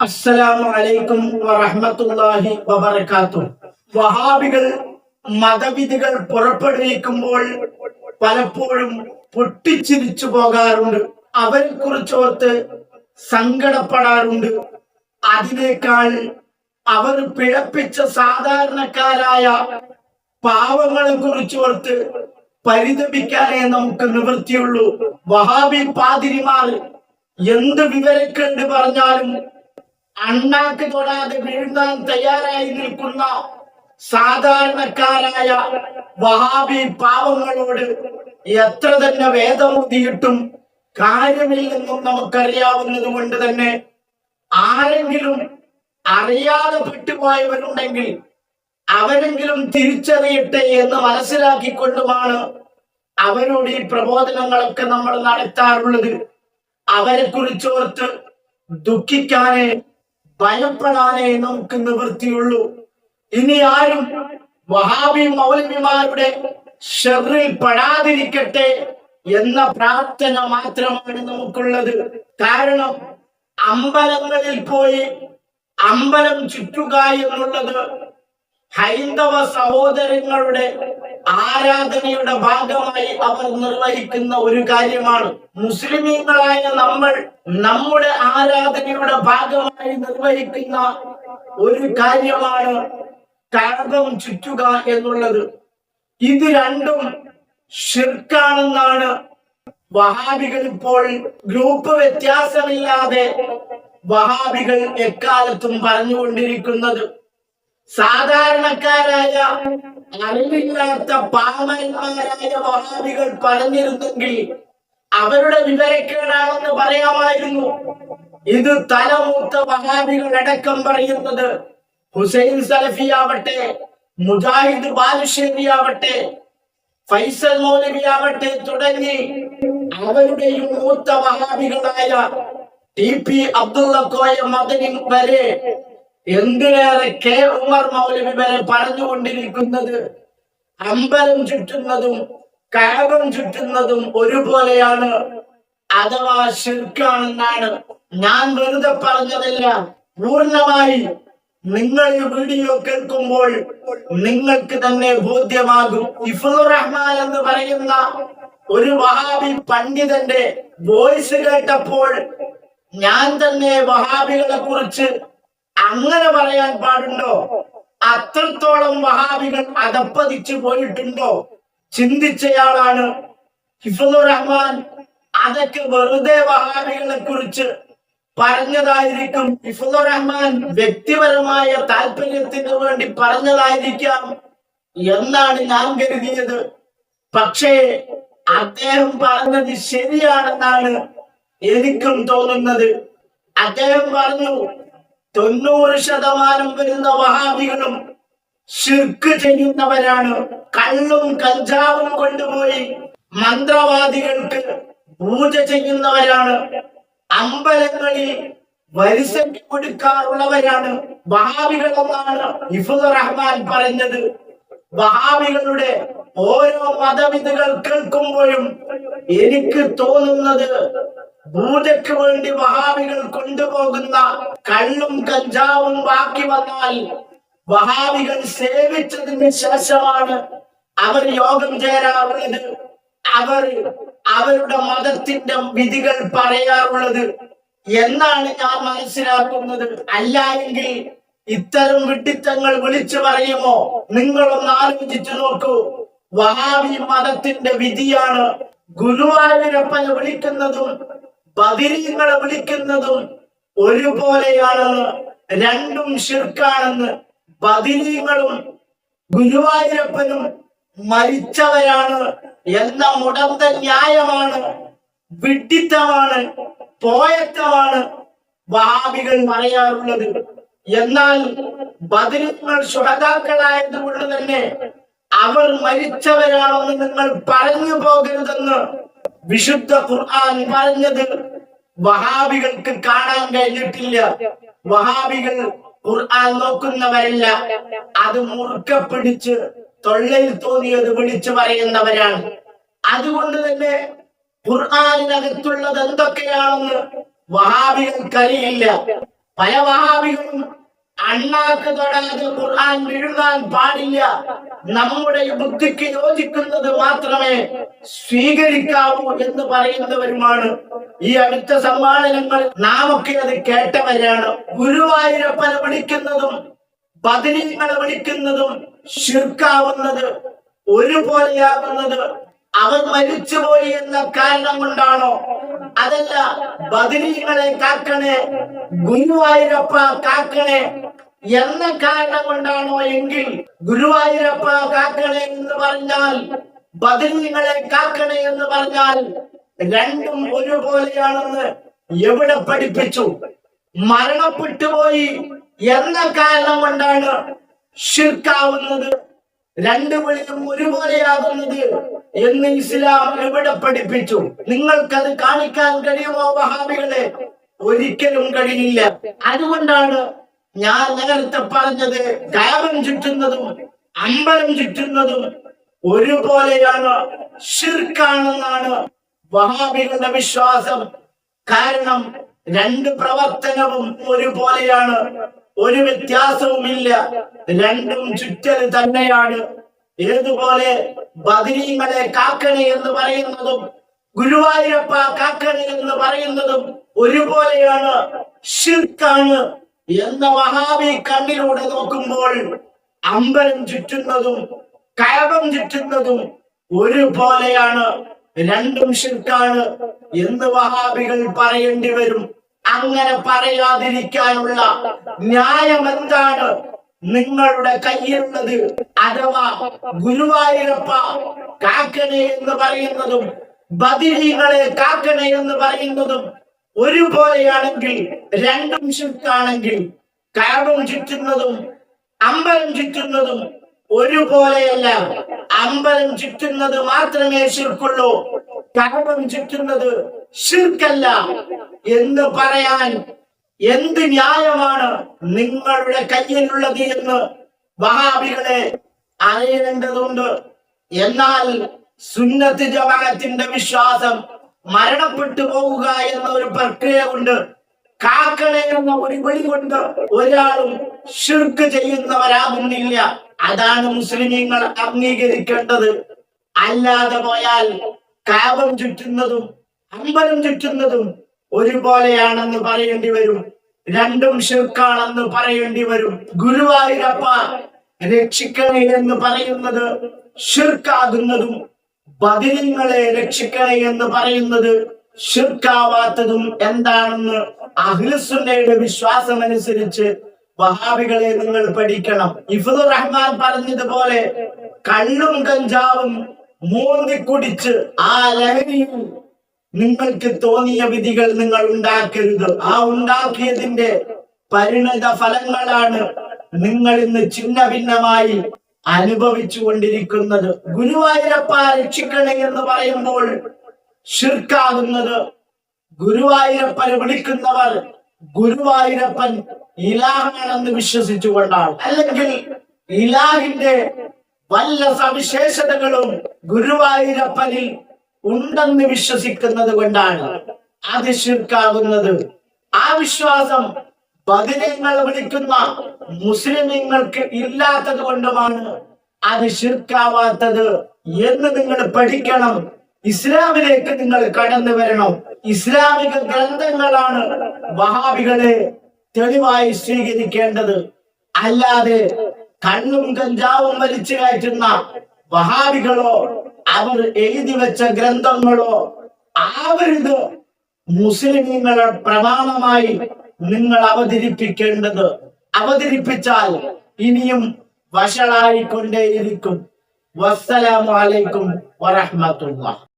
അസ്സലാമു അലൈക്കും വറഹ്മത്തുള്ളാഹി വബറകാത്തു വഹാബികൾ മതവിധികൾ പുറപ്പെടുവിക്കുമ്പോൾ പലപ്പോഴും പൊട്ടിച്ചിരിച്ചു പോകാറുണ്ട്. അവരെ കുറിച്ചോർത്ത് സങ്കടപ്പെടാറുണ്ട്. അതിനേക്കാൾ അവർ പിഴപ്പിച്ച സാധാരണക്കാരായ പാവങ്ങളെ കുറിച്ചോർത്ത് പരിതപിക്കാനേ നമുക്ക് നിവൃത്തിയുള്ളൂ. വഹാബി പാതിരിമാർ എന്ത് വിവരക്കേട് പറഞ്ഞാലും അണ്ണാക്ക് തൊടാതെ വീഴുന്നാൻ തയ്യാറായി നിൽക്കുന്ന സാധാരണക്കാരായ വഹാബി പാവങ്ങളോട് എത്ര തന്നെ വേദമുതിയിട്ടും കാര്യമില്ലെന്നും നമുക്കറിയാവുന്നത് കൊണ്ട് തന്നെ ആരെങ്കിലും അറിയാതെ പെട്ടുപോയവരുണ്ടെങ്കിൽ അവരെങ്കിലും തിരിച്ചറിയട്ടെ എന്ന് മനസ്സിലാക്കിക്കൊണ്ടുമാണ് അവരോട് ഈ പ്രബോധനങ്ങളൊക്കെ നമ്മൾ നടത്താറുള്ളത്. അവരെ കുറിച്ചോർത്ത് ദുഃഖിക്കാനേ ഭയപ്പെടാനേ നമുക്ക് നിവൃത്തിയുള്ളൂ ഇനി ആരും വഹാബി മൗലവിമാരുടെ ഷെറിൽ പെടാതിരിക്കട്ടെ എന്ന പ്രാർത്ഥന മാത്രമാണ് നമുക്കുള്ളത്. കാരണം അമ്പലങ്ങളിൽ പോയി അമ്പലം ചുറ്റുക എന്നുള്ളത് ഹൈന്ദവ സഹോദരങ്ങളുടെ ആരാധനയുടെ ഭാഗമായി അവർ നിർവഹിക്കുന്ന ഒരു കാര്യമാണ്. മുസ്ലിമീങ്ങളായ നമ്മൾ നമ്മുടെ ആരാധനയുടെ ഭാഗമായി നിർവഹിക്കുന്ന ഒരു കാര്യമാണ് കഴകം ചുറ്റുക എന്നുള്ളത്. ഇത് രണ്ടും ഷിർക്കാണെന്നാണ് വഹാബികൾ ഇപ്പോൾ ഗ്രൂപ്പ് വ്യത്യാസമില്ലാതെ വഹാബികൾ എക്കാലത്തും പറഞ്ഞുകൊണ്ടിരിക്കുന്നത്. സാധാരണക്കാരായ അറിവില്ലാത്ത പാമന്മാരായ വഹാബികൾ പറഞ്ഞിരുന്നെങ്കിൽ അവരുടെ വിവരക്കേടാണെന്ന് പറയാമായിരുന്നു. ഇത് തലമൂത്ത വഹാബികൾ അടക്കം പറയുന്നത് ഹുസൈൻ സലഫി ആവട്ടെ മുജാഹിദ് ബാലുശ്ശേരി ആവട്ടെ ഫൈസൽ മൗലവി ആവട്ടെ തുടങ്ങി അവരുടെയും മൂത്ത വഹാബികളായ ടി പി അബ്ദുള്ള കോയ മദനി വരെ എന്തിനേറെ കെ ഉമർ മൗലവി വരെ പറഞ്ഞുകൊണ്ടിരിക്കുന്നത്? അമ്പലം ചുറ്റുന്നതും കാപം ചുറ്റുന്നതും ഒരുപോലെയാണ്. അഥവാ ശിർക്കാണെന്നാണ്. ഞാൻ വെറുതെ പറഞ്ഞതല്ല. പൂർണമായി നിങ്ങൾ ഈ വീഡിയോ കേൾക്കുമ്പോൾ നിങ്ങൾക്ക് തന്നെ ബോധ്യമാകും. ഇഫുർ റഹ്മാൻ എന്ന് പറയുന്ന ഒരു വഹാബി പണ്ഡിതന്റെ വോയിസ് കേട്ടപ്പോൾ ഞാൻ തന്നെ വഹാബികളെ കുറിച്ച് അങ്ങനെ പറയാൻ പാടുണ്ടോ? അത്രത്തോളം വഹാബികൾ അകപ്പതിച്ചു പോയിട്ടുണ്ടോ? ചിന്തിച്ചയാളാണ് ഹിഫുർ റഹ്മാൻ. അതൊക്കെ വെറുതെ വഹാബികളെ കുറിച്ച് പറഞ്ഞതായിരിക്കും. ഹിഫുർ റഹ്മാൻ വ്യക്തിപരമായ താല്പര്യത്തിന് വേണ്ടി പറഞ്ഞതായിരിക്കാം എന്നാണ് ഞാൻ കരുതിയത്. പക്ഷേ അദ്ദേഹം പറഞ്ഞത് ശരിയാണെന്നാണ് എനിക്കും തോന്നുന്നത്. അദ്ദേഹം പറഞ്ഞു തൊണ്ണൂറ് ശതമാനം വരുന്ന വഹാബികളും ശിർക്ക് ചെയ്യുന്നവരാണ്. കള്ളും കഞ്ചാവും കൊണ്ടുപോയി മന്ത്രവാദികൾക്ക് പൂജ ചെയ്യുന്നവരാണ്. അമ്പലങ്ങളിൽ വരിസയ്ക്ക് കൊടുക്കാറുള്ളവരാണ്. വഹാബികളെന്നാണ് ഇഫുർ റഹ്മാൻ പറഞ്ഞത്. വഹാബികളുടെ ഓരോ മതവിധികൾ കേൾക്കുമ്പോഴും എനിക്ക് തോന്നുന്നത് പൂജയ്ക്ക് വേണ്ടി വഹാബികൾ കൊണ്ടുപോകുന്ന കള്ളും കഞ്ചാവും ബാക്കി വന്നാൽ വഹാബികൾ സേവിച്ചതിന് ശേഷമാണ് അവർ യോഗം ചേരാറുള്ളത്. അവർ അവരുടെ മതത്തിന്റെ വിധികൾ പറയാറുള്ളത്. എന്നാണ് ഞാൻ മനസ്സിലാക്കുന്നത്. അല്ല എങ്കിൽ ഇത്തരം വിഡിത്തങ്ങൾ വിളിച്ചു പറയുമോ? നിങ്ങളൊന്ന് ആലോചിച്ചു നോക്കൂ. വഹാബി മതത്തിന്റെ വിധിയാണ് ഗുരുവായൂരപ്പനെ വിളിക്കുന്നതും ബദിരീങ്ങളെ വിളിക്കുന്നതും ഒരുപോലെയാണെന്ന് രണ്ടും ഷിർക്കാണെന്ന് ബദിരീങ്ങളും ഗുരുവായൂരപ്പനും മരിച്ചവരാണ് എന്ന മുടന്ത ന്യായമാണ് വിഡിത്തമാണ് പോയത്തമാണ് വഹാബികൾ പറയാറുള്ളത്. എന്നാൽ ബദിരീങ്ങൾ ശുഹതാക്കളായതുകൊണ്ട് തന്നെ അവർ മരിച്ചവരാണെന്ന് നിങ്ങൾ പറഞ്ഞു പോകരുതെന്ന് വിശുദ്ധ ഖുർആൻ പറഞ്ഞത് വഹാബികൾക്ക് കാണാൻ കഴിഞ്ഞിട്ടില്ല. വഹാബികൾ ഖുർആൻ നോക്കുന്നവരല്ല. അത് മുറുക്കെ പിടിച്ച് തൊള്ളയിൽ തോന്നിയത് വിളിച്ചു പറയുന്നവരാണ്. അതുകൊണ്ട് തന്നെ ഖുർആാനിനകത്തുള്ളത് എന്തൊക്കെയാണെന്ന് വഹാബികൾക്കറിയില്ല. പല വഹാബികളും അണ്ണാക്ക് തൊടാതെ ഖുർആൻ വിഴുങ്ങാൻ പാടില്ല. നമ്മുടെ ബുദ്ധിക്ക് യോജിക്കുന്നത് മാത്രമേ സ്വീകരിക്കാവൂ എന്ന് പറയുന്നവരുമാണ്. ഈ അടുത്ത സമ്മാനങ്ങൾ നാമൊക്കെ അത് കേട്ടവരാണ്. ഗുരുവായൂരപ്പനെ വിളിക്കുന്നതും പതിനിങ്ങൾ വിളിക്കുന്നതും ശുർക്കാവുന്നത് ഒരുപോലെയാകുന്നത് അവൻ മരിച്ചുപോയി എന്ന കാരണം കൊണ്ടാണോ? അതല്ല ബദിനീങ്ങളെ കാക്കണേ ഗുരുവായൂരപ്പ കാക്കണേ എന്ന കാരണം കൊണ്ടാണോ എങ്കിൽ ഗുരുവായൂരപ്പ കാക്കണേ എന്ന് പറഞ്ഞാൽ ബദരീങ്ങളെ കാക്കണേ എന്ന് പറഞ്ഞാൽ രണ്ടും ഒരുപോലെയാണെന്ന് എവിടെ പഠിപ്പിച്ചു? മരണപ്പെട്ടുപോയി എന്ന കാരണം കൊണ്ടാണ് ഷിർക്കാവുന്നത് രണ്ടു വിളിയും ഒരുപോലെയാകുന്നത് എന്ന് ഇസ്ലാം എവിടെ പഠിപ്പിച്ചു? നിങ്ങൾക്കത് കാണിക്കാൻ കഴിയുമോ വഹാബികളെ? ഒരിക്കലും കഴിയില്ല. അതുകൊണ്ടാണ് ഞാൻ നേരത്തെ പറഞ്ഞത് കാവം ചുറ്റുന്നതും അമ്പലം ചുറ്റുന്നതും ഒരുപോലെയാണ് ഷിർക്കാണെന്നാണ് വഹാബികളുടെ വിശ്വാസം. കാരണം രണ്ട് പ്രവർത്തനവും ഒരുപോലെയാണ് ഒരു വ്യത്യാസവുമില്ല. രണ്ടും ചുറ്റൽ തന്നെയാണ്. ഏതുപോലെ ബദരീങ്ങളെ കാക്കണി എന്ന് പറയുന്നതും ഗുരുവായൂരപ്പ കാക്കണി എന്ന് പറയുന്നതും ഒരുപോലെയാണ് ഷിർക്കാണ് എന്ന വഹാബി കണ്ണിലൂടെ നോക്കുമ്പോൾ അമ്പലം ചുറ്റുന്നതും കയറും ചുറ്റുന്നതും ഒരുപോലെയാണ്. രണ്ടും ഷിർക്കാണ് എന്ന് വഹാബികൾ പറയേണ്ടി വരും. അങ്ങനെ പറയാതിരിക്കാനുള്ള ന്യായം എന്താണ്? നിങ്ങളുടെ കയ്യിലുള്ളത് അഥവാ ഗുരുവായൂരപ്പ കാക്കണേ എന്ന് പറയുന്നതും ബദിരീങ്ങളെ കാക്കണേ എന്ന് പറയുന്നതും ഒരുപോലെയാണെങ്കിൽ രണ്ടും ചുറ്റാണെങ്കിൽ കാബം ചുറ്റുന്നതും അമ്പലം ചുറ്റുന്നതും ഒരുപോലെയല്ല. അമ്പലം ചുറ്റുന്നത് മാത്രമേ ശിർക്കുള്ളൂ. കടമം ചുറ്റുന്നത് ശിർക്കല്ല. എന്ന് പറയാൻ എന്ത് ന്യായമാണ് നിങ്ങളുടെ കയ്യിലുള്ളത് എന്ന് വഹാബികളെ അറിയേണ്ടതുണ്ട്. എന്നാൽ സുന്നത്ത് ജമാഅത്തിന്റെ വിശ്വാസം മരണപ്പെട്ടു പോവുക എന്ന ഒരു പ്രക്രിയ കൊണ്ട് കാക്കളെ എന്ന ഒരു വിളി കൊണ്ട് ഒരാളും ഷിർക്ക് ചെയ്യുന്നവരാകുന്നില്ല. അതാണ് മുസ്ലിമീങ്ങൾ അംഗീകരിക്കേണ്ടത്. അല്ലാതെ പോയാൽ കാവം ചുറ്റുന്നതും അമ്പലം ചുറ്റുന്നതും ഒരുപോലെയാണെന്ന് പറയേണ്ടി വരും. രണ്ടും ഷിർക്കാണെന്ന് പറയേണ്ടി വരും. ഗുരുവായൂരപ്പ രക്ഷിക്കണേ എന്ന് പറയുന്നത് ഷിർക്കാകുന്നതും ബദിരങ്ങളെ രക്ഷിക്കണേ എന്ന് പറയുന്നത് ഷിർക്കാവാത്തതും എന്താണെന്ന് അഹ്ലുസുന്നയുടെ വിശ്വാസം അനുസരിച്ച് വഹാബികളെ നിങ്ങൾ പഠിക്കണം. ഇഫുദുർ റഹ്മാൻ പറഞ്ഞതുപോലെ കള്ളും കഞ്ചാവും മൂന്തി കുടിച്ച് ആ ലഹരിയിൽ നിങ്ങൾക്ക് തോന്നിയ വിധികൾ നിങ്ങൾ ഉണ്ടാക്കരുത്. ആ ഉണ്ടാക്കിയതിന്റെ പരിണത ഫലങ്ങളാണ് നിങ്ങൾ ഇന്ന് ചിന്ന ഭിന്നമായി അനുഭവിച്ചു കൊണ്ടിരിക്കുന്നത് ഗുരുവായൂരപ്പ രക്ഷിക്കണേ എന്ന് പറയുമ്പോൾ ഷിർക്കാകുന്നത് ഗുരുവായൂരപ്പനെ വിളിക്കുന്നവർ ഗുരുവായൂരപ്പൻ ഇലാഹാണെന്ന് വിശ്വസിച്ചുകൊണ്ടാണ്. അല്ലെങ്കിൽ ഇലാഹിന്റെ വല്ല സവിശേഷതകളും ഗുരുവായൂരപ്പനിൽ ഉണ്ടെന്ന് വിശ്വസിക്കുന്നത് കൊണ്ടാണ്. അത് ശിർക്കാകുന്നത്. ആ വിശ്വാസം ബദിനങ്ങൾ വിളിക്കുന്ന മുസ്ലിമീങ്ങൾക്ക് ഇല്ലാത്തത് കൊണ്ടുമാണ് അത് ശിർക്കാവാത്തത് എന്ന് നിങ്ങൾ പഠിക്കണം. ഇസ്ലാമിലേക്ക് നിങ്ങൾ കടന്നു വരണം. ഇസ്ലാമിക ഗ്രന്ഥങ്ങളാണ് വഹാബികളെ തെളിവായി സ്വീകരിക്കേണ്ടത്. അല്ലാതെ കണ്ണും കഞ്ചാവും വലിച്ചു കയറ്റുന്ന വഹാബികളോ അവർ എഴുതി വെച്ച ഗ്രന്ഥങ്ങളോ ആവരുത്. മുസ്ലിമീങ്ങളെ പ്രമാണമായി നിങ്ങൾ അവതരിപ്പിക്കേണ്ടത് അവതരിപ്പിച്ചാൽ ഇനിയും വഷളായിക്കൊണ്ടേയിരിക്കും. വസ്സലാമലൈക്കും അലൈക്കും വറഹ്മത്തുള്ളാഹി.